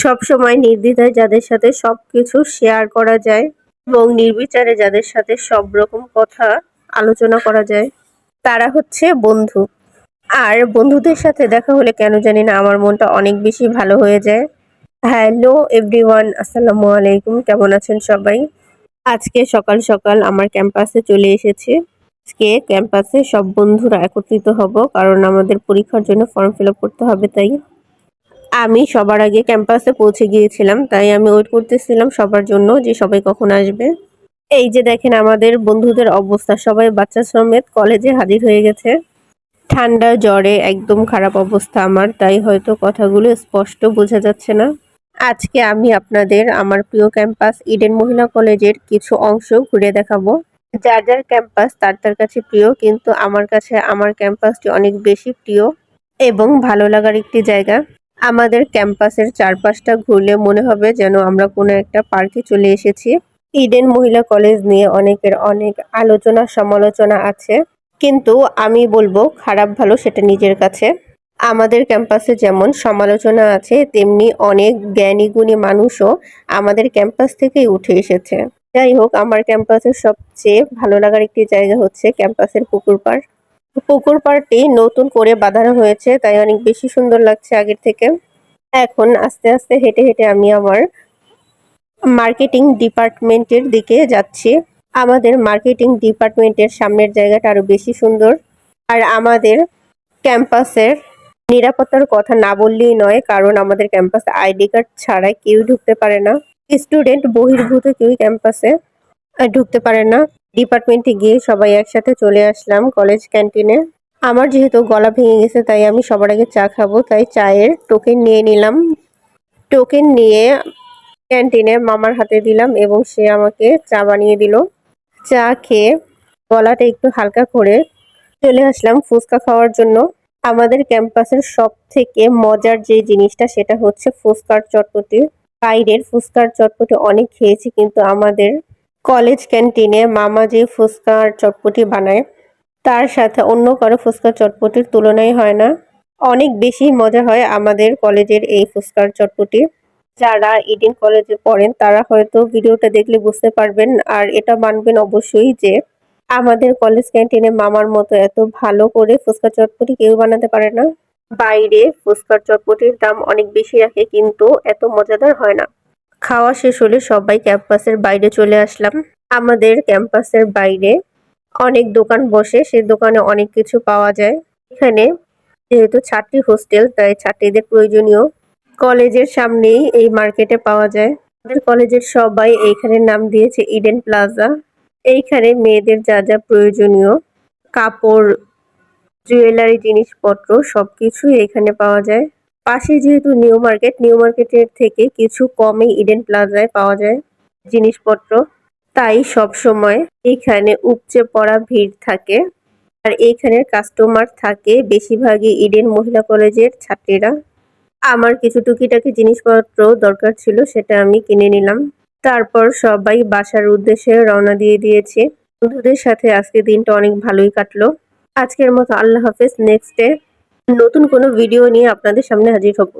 সব সময় নির্দ্বিধায় যাদের সাথে সব কিছু শেয়ার করা যায় এবং নির্বিচারে যাদের সাথে সব রকম কথা আলোচনা করা যায়, তারা হচ্ছে বন্ধু। আর বন্ধুদের সাথে দেখা হলে কেন জানি না আমার মনটা অনেক বেশি ভালো হয়ে যায়। হ্যালো এভরিওয়ান আসসালামু আলাইকুম, কেমন আছেন সবাই? আজকে সকাল সকাল আমার ক্যাম্পাসে চলে এসেছি। আজকে ক্যাম্পাসে সব বন্ধুরা একত্রিত হব, কারণ আমাদের পরীক্ষার জন্য ফর্ম ফিল করতে হবে, তাই আমি সবার আগে ক্যাম্পাসে পৌঁছে গিয়েছিলাম, তাই আমি ওয়েট করতেছিলাম সবার জন্য যে সবাই কখন আসবে। এই যে দেখেন আমাদের বন্ধুদের অবস্থা, সবাই বাচ্চা সমেত কলেজে হাজির হয়ে গেছে। ঠান্ডা, জ্বরে একদম খারাপ অবস্থা আমার, তাই হয়তো কথাগুলো স্পষ্ট বোঝা যাচ্ছে না। আজকে আমি আপনাদের আমার প্রিয় ক্যাম্পাস ইডেন মহিলা কলেজের কিছু অংশ ঘুরে দেখাবো। যার যার ক্যাম্পাস তার তার কাছে প্রিয়, কিন্তু আমার কাছে আমার ক্যাম্পাসটি অনেক বেশি প্রিয় এবং ভালো লাগার একটি জায়গা। আমাদের ক্যাম্পাসের চারপাশটা ঘুরলে মনে হবে যেন আমরা কোনো একটা পার্কে চলে এসেছি। ইডেন মহিলা কলেজ নিয়ে অনেকের অনেক আলোচনা, সমালোচনা আছে। কিন্তু আমি বলব, খারাপ ভালো সেটা নিজের কাছে। আমাদের ক্যাম্পাসে যেমন সমালোচনা আছে, তেমনি অনেক জ্ঞানী গুণী মানুষও আমাদের ক্যাম্পাস থেকেই উঠে এসেছে। যাই হোক, আমার ক্যাম্পাসের সবচেয়ে ভালো লাগার একটি জায়গা হচ্ছে ক্যাম্পাসের পুকুর পাড়। পুকুর পাড়টি নতুন করে বাঁধানো হয়েছে, তাই অনেক বেশি সুন্দর লাগছে আগের থেকে। এখন আস্তে আস্তে হেঁটে হেঁটে আমি আমার মার্কেটিং ডিপার্টমেন্টের দিকে যাচ্ছি। আমাদের মার্কেটিং ডিপার্টমেন্টের সামনের জায়গাটা আরও বেশি সুন্দর। আর আমাদের ক্যাম্পাসের নিরাপত্তার কথা না বললেই নয়, কারণ আমাদের ক্যাম্পাসে আইডি কার্ড ছাড়া কেউ ঢুকতে পারে না। স্টুডেন্ট বহির্ভূত কেউ ক্যাম্পাসে ঢুকতে পারে না। ডিপার্টমেন্টে গিয়ে সবাই একসাথে চলে আসলাম কলেজ ক্যান্টিনে। আমার যেহেতু গলা ভেঙে গেছে, তাই আমি সবার আগে চা খাব। তাই চায়ের টোকেন নিয়ে নিলাম। টোকেন নিয়ে ক্যান্টিনে মামার হাতে দিলাম এবং সে আমাকে চা বানিয়ে দিল। চা খেয়ে গলাটা একটু হালকা করে চলে আসলাম ফুচকা খাওয়ার জন্য। আমাদের ক্যাম্পাসের সব থেকে মজার যে জিনিসটা, সেটা হচ্ছে ফুচকার চটপটি। বাইরের ফুচকার চটপটি অনেক খেয়েছি, কিন্তু আমাদের কলেজ ক্যান্টিনে মামা যে ফুচকার চটপটি বানায়। তার সাথে অন্য কারও ফুচকার চটপটির তুলনাই হয় না। অনেক বেশি মজা হয় আমাদের কলেজের এই ফুচকার চটপটি। যারা ইডেন কলেজে পড়েন, তারা হয়তো ভিডিওটা দেখলে বুঝতে পারবেন, আর এটা মানবেন অবশ্যই যে আমাদের কলেজ ক্যান্টিনে মামার মতো এত ভালো করে ফুচকা চটপটি কেউ বানাতে পারে না। বাইরে ফুচকার চটপটির দাম অনেক বেশি রাখে, কিন্তু এত মজাদার হয় না। খাওয়া শেষ হলে সবাই ক্যাম্পাসের বাইরে চলে আসলাম। আমাদের ক্যাম্পাসের বাইরে অনেক দোকান বসে, সে দোকানে অনেক কিছু পাওয়া যায়। এখানে যেহেতু ছাত্রী হোস্টেল, তাই ছাত্রীদের প্রয়োজনীয় কলেজের সামনেই এই মার্কেটে পাওয়া যায়। আমাদের কলেজের সবাই এইখানে নাম দিয়েছে ইডেন প্লাজা এইখানে মেয়েদের যা যা প্রয়োজনীয় কাপড়, জুয়েলারি, জিনিসপত্র সবকিছুই এখানে পাওয়া যায়। পাশে যেহেতু নিউ মার্কেট, নিউ মার্কেটের থেকে কিছু কমে ইডেন প্লাজায় পাওয়া যায় জিনিসপত্র। তাই সব সময় এখানে উপচে পড়া ভিড় থাকে। আর এইখানের কাস্টমার থাকে বেশিরভাগই ইডেন মহিলা কলেজের ছাত্রীরা। আমার কিছু টুকিটাকি জিনিসপত্র দরকার ছিল, সেটা আমি কিনে নিলাম। তারপর সবাই বাসার উদ্দেশ্যে রওনা দিয়ে দিয়েছে। বন্ধুদের সাথে আজকে দিনটা অনেক ভালোই কাটলো। আজকের মতো আল্লাহ হাফেজ নেক্সট ডে নতুন কোনো ভিডিও নিয়ে আপনাদের সামনে হাজির হব।